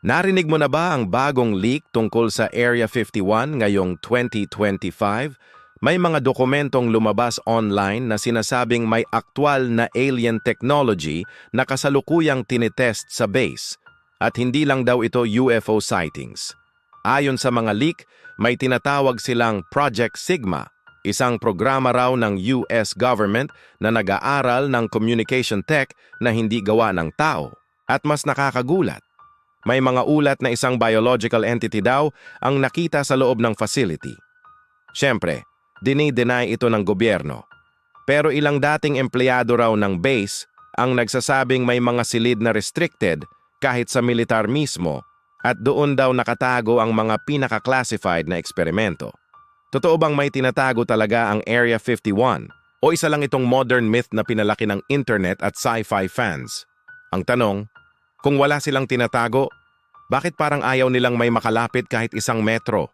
Narinig mo na ba ang bagong leak tungkol sa Area 51 ngayong 2025? May mga dokumentong lumabas online na sinasabing may aktwal na alien technology na kasalukuyang tinetest sa base. At hindi lang daw ito UFO sightings. Ayon sa mga leak, may tinatawag silang Project Sigma, isang programa raw ng US government na nag-aaral ng communication tech na hindi gawa ng tao. At mas nakakagulat, may mga ulat na isang biological entity daw ang nakita sa loob ng facility. Siyempre, dinideny ito ng gobyerno. Pero ilang dating empleyado raw ng base ang nagsasabing may mga silid na restricted kahit sa militar mismo at doon daw nakatago ang mga pinaka-classified na eksperimento. Totoo bang may tinatago talaga ang Area 51? O isa lang itong modern myth na pinalaki ng internet at sci-fi fans? Ang tanong, kung wala silang tinatago, bakit parang ayaw nilang may makalapit kahit isang metro?